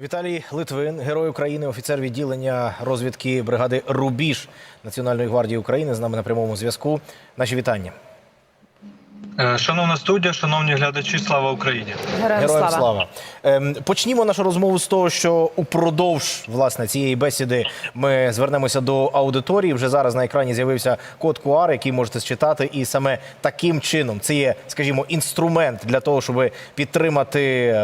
Віталій Литвин, герой України, офіцер відділення розвідки бригади Рубіж Національної гвардії України. З нами на прямому зв'язку. Наші вітання. Е, Шановна студія, шановні глядачі, слава Україні! Героям, Героям слава. слава. Ем, почнімо нашу розмову з того, що упродовж власне цієї бесіди ми звернемося до аудиторії. Вже зараз на екрані з'явився код QR, який можете считати, і саме таким чином це є, скажімо, інструмент для того, щоб підтримати.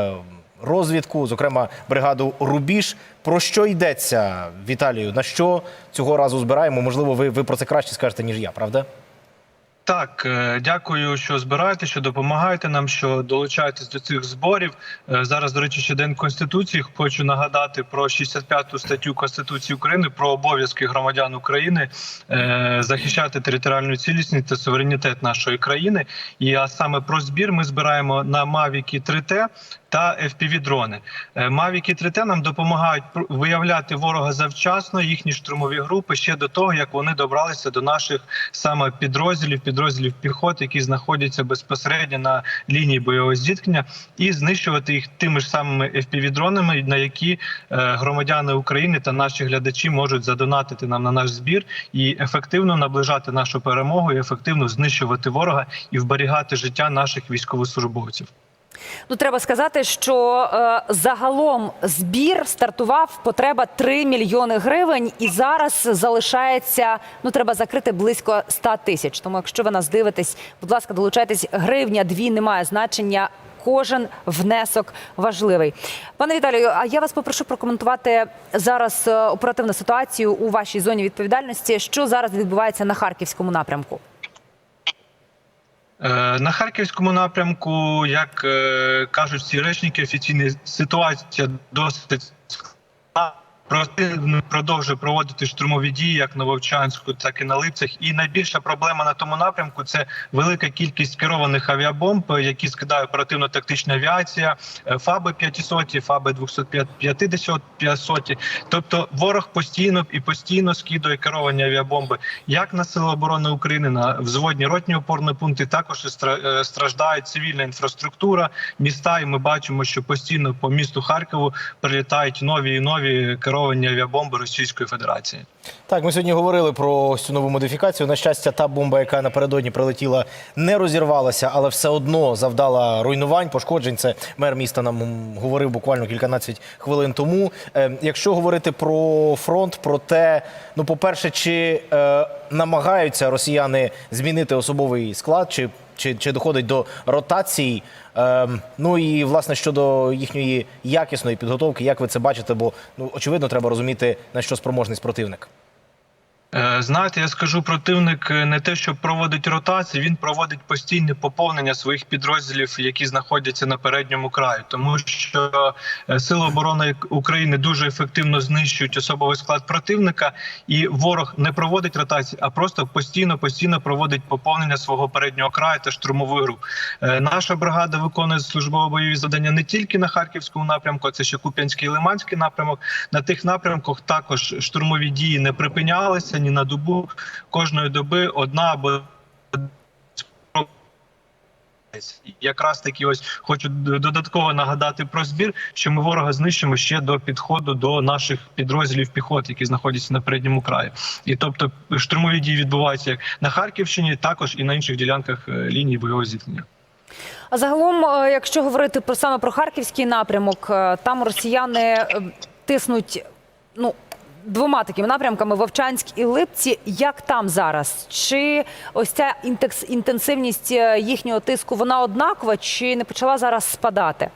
Розвідку, зокрема бригаду Рубіж. Про що йдеться, Віталію? На що цього разу збираємо? Можливо, ви, ви про це краще скажете, ніж я, правда? Так, е, дякую, що збираєте, що допомагаєте нам, що долучаєтесь до цих зборів. Е, Зараз, до речі, ще день конституції. Хочу нагадати про 65 статтю Конституції України про обов'язки громадян України е, захищати територіальну цілісність та суверенітет нашої країни. І а саме про збір ми збираємо на Mavic 3T та FPV-дрони. Mavic 3T нам допомагають виявляти ворога завчасно, їхні штурмові групи ще до того, як вони добралися до наших саме підрозділів, підрозділів піхоти, які знаходяться безпосередньо на лінії бойового зіткнення, і знищувати їх тими ж самими FPV-дронами, на які е, громадяни України та наші глядачі можуть задонатити нам на наш збір і ефективно наближати нашу перемогу, і ефективно знищувати ворога і вберігати життя наших військовослужбовців. Ну треба сказати, що е, загалом збір стартував потреба 3 мільйони гривень, і зараз залишається. Ну треба закрити близько 100 тисяч. Тому, якщо ви нас дивитесь, будь ласка, долучайтесь. Гривня дві немає значення. Кожен внесок важливий. Пане Віталію, а я вас попрошу прокоментувати зараз е, оперативну ситуацію у вашій зоні відповідальності. Що зараз відбувається на харківському напрямку? Е, На харківському напрямку, як е, кажуть всі речники, офіційна ситуація досить складна. Противник продовжує проводити штурмові дії як на Вовчанську, так і на Липцях. І найбільша проблема на тому напрямку це велика кількість керованих авіабомб, які скидає оперативно-тактична авіація, е, ФАБи 500, ФАБи 250. Тобто ворог постійно і постійно скидує керовані авіабомби як на Сили оборони України, на взводні ротні опорні пункти. Також е, страждає цивільна інфраструктура, міста. І ми бачимо, що постійно по місту Харкову прилітають нові і нові керовані авіабомби Російської Федерації. Так, ми сьогодні говорили про цю нову модифікацію. На щастя, та бомба, яка напередодні прилетіла, не розірвалася, але все одно завдала руйнувань, пошкоджень. Це мер міста нам говорив буквально кільканадцять хвилин тому. Е, якщо говорити про фронт, про те, ну, по-перше, чи е, намагаються росіяни змінити особовий склад, чи, чи, чи доходить до ротації? Ем, ну і власне щодо їхньої якісної підготовки, як ви це бачите? Бо ну очевидно, треба розуміти на що спроможний противника. Е, Знаєте, я скажу, противник е, не те, що проводить ротації, він проводить постійне поповнення своїх підрозділів, які знаходяться на передньому краї, тому що е, сили оборони України дуже ефективно знищують особовий склад противника, і ворог не проводить ротації, а просто постійно постійно проводить поповнення свого переднього краю та штурмових груп. Наша бригада виконує службово бойові завдання не тільки на харківському напрямку, це ще Куп'янський і Лиманський напрямок. На тих напрямках також штурмові дії не припинялися ні на добу. Кожної доби одна або Якраз таки, ось хочу додатково нагадати про збір, що ми ворога знищимо ще до підходу до наших підрозділів піхоти, які знаходяться на передньому краї. І тобто штурмові дії відбуваються як на Харківщині, також і на інших ділянках е, лінії бойового зіткнення. А загалом, е, якщо говорити про саме про харківський напрямок, е, там росіяни тиснуть ну двома такими напрямками: Вовчанськ і Липці. Як там зараз? Чи ось ця інтенсивність е, їхнього тиску вона однакова, чи не почала зараз спадати?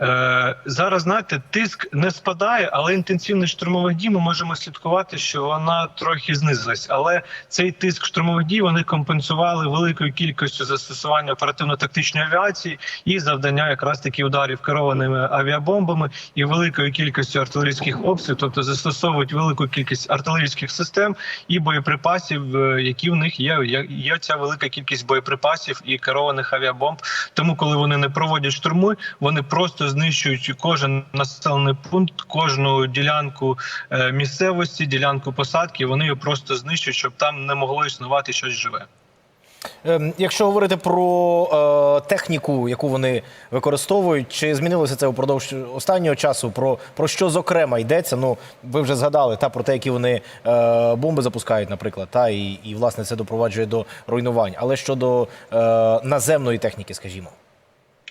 Е, зараз знаєте, тиск не спадає, але інтенсивність штурмових дій ми можемо слідкувати, що вона трохи знизилась. Але цей тиск штурмових дій вони компенсували великою кількістю застосування оперативно-тактичної авіації і завдання якраз таки ударів керованими авіабомбами і великою кількістю артилерійських обстрілів, тобто застосовують велику кількість артилерійських систем і боєприпасів, е, які в них є. Є- Є ця велика кількість боєприпасів і керованих авіабомб. Тому, коли вони не проводять штурми, вони просто знищують кожен населений пункт, кожну ділянку е, місцевості, ділянку посадки. Вони її просто знищують, щоб там не могло існувати щось живе. Ем, Якщо говорити про е, техніку, яку вони використовують, чи змінилося це упродовж останнього часу? Про, про що зокрема йдеться? Ну, ви вже згадали та про те, які вони е, бомби запускають, наприклад, та і, і власне це допроваджує до руйнувань. Але щодо наземної техніки, скажімо.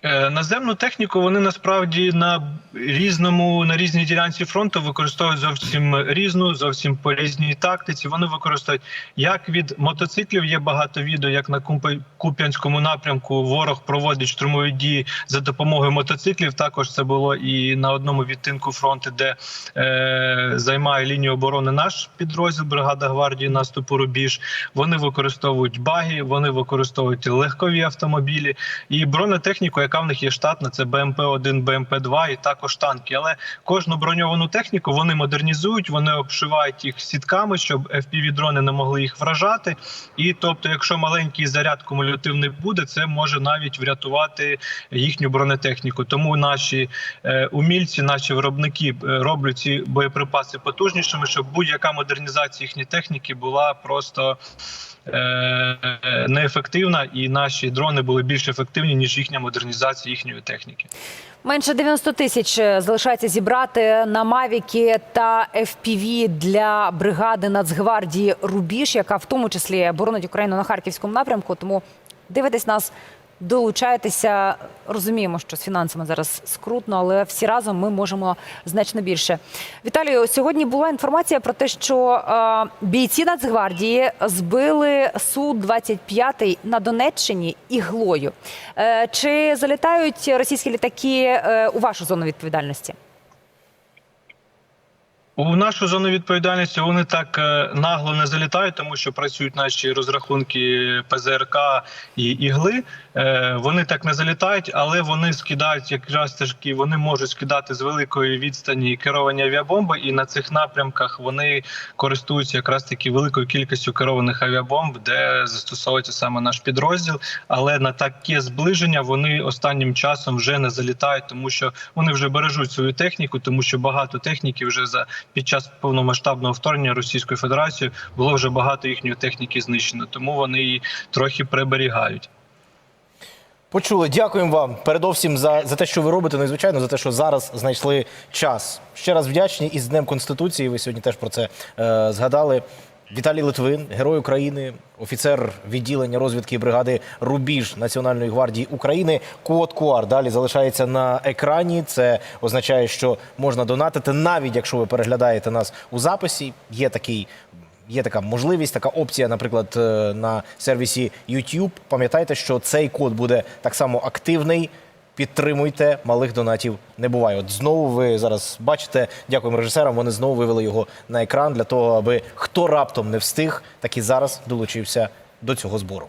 Е, Наземну техніку вони насправді на різному на різній ділянці фронту використовують зовсім різну, зовсім по різній тактиці. Вони використовують як від мотоциклів. Є багато відео, як на Куп'янському напрямку ворог проводить штурмові дії за допомогою мотоциклів. Також це було і на одному відтинку фронту, де е, займає лінію оборони наш підрозділ бригада гвардії наступу Рубіж. Вони використовують баги, вони використовують легкові автомобілі і бронетехніку, яка в них є штатна, це БМП-1, БМП-2 і також танки. Але кожну броньовану техніку вони модернізують, вони обшивають їх сітками, щоб FPV-дрони не могли їх вражати. І тобто, якщо маленький заряд кумулятивний буде, це може навіть врятувати їхню бронетехніку. Тому наші е, умільці, наші виробники е, роблять ці боєприпаси потужнішими, щоб будь-яка модернізація їхньої техніки була просто неефективна, і наші дрони були більш ефективні ніж їхня модернізація їхньої техніки. Менше 90 тисяч е, залишається зібрати на Мавіки та FPV для бригади Нацгвардії Рубіж, яка в тому числі боронить Україну на харківському напрямку. Тому дивитесь нас, долучайтеся. Розуміємо, що з фінансами зараз скрутно, але всі разом ми можемо значно більше. Віталію, сьогодні була інформація про те, що е, бійці Нацгвардії збили су 25 на Донеччині іглою. Е, чи залітають російські літаки е, у вашу зону відповідальності? У нашу зону відповідальності вони так е, нагло не залітають, тому що працюють наші розрахунки ПЗРК і ігли. Е, Вони так не залітають, але вони скидають якраз таки, вони можуть скидати з великої відстані керовані авіабомби, і на цих напрямках вони користуються якраз таки великою кількістю керованих авіабомб, де застосовується саме наш підрозділ. Але на таке зближення вони останнім часом вже не залітають, тому що вони вже бережуть свою техніку, тому що багато техніки вже за під час повномасштабного вторгнення Російської Федерації було вже багато їхньої техніки знищено, тому вони її трохи приберігають. Почули, дякуємо вам передовсім за, за те, що ви робите. Ну і звичайно за те, що зараз знайшли час. Ще раз вдячні і з Днем Конституції. Ви сьогодні теж про це е, згадали. Віталій Литвин, герой України, офіцер відділення розвідки бригади Рубіж Національної гвардії України. Код QR далі залишається на екрані. Це означає, що можна донатити, навіть якщо ви переглядаєте нас у записі. Є такий Є така можливість, така опція, наприклад, е, на сервісі YouTube. Пам'ятайте, що цей код буде так само активний. Підтримуйте, малих донатів не буває. От знову ви зараз бачите, дякуємо режисерам. Вони знову вивели його на екран для того, аби хто раптом не встиг, так і зараз долучився до цього збору.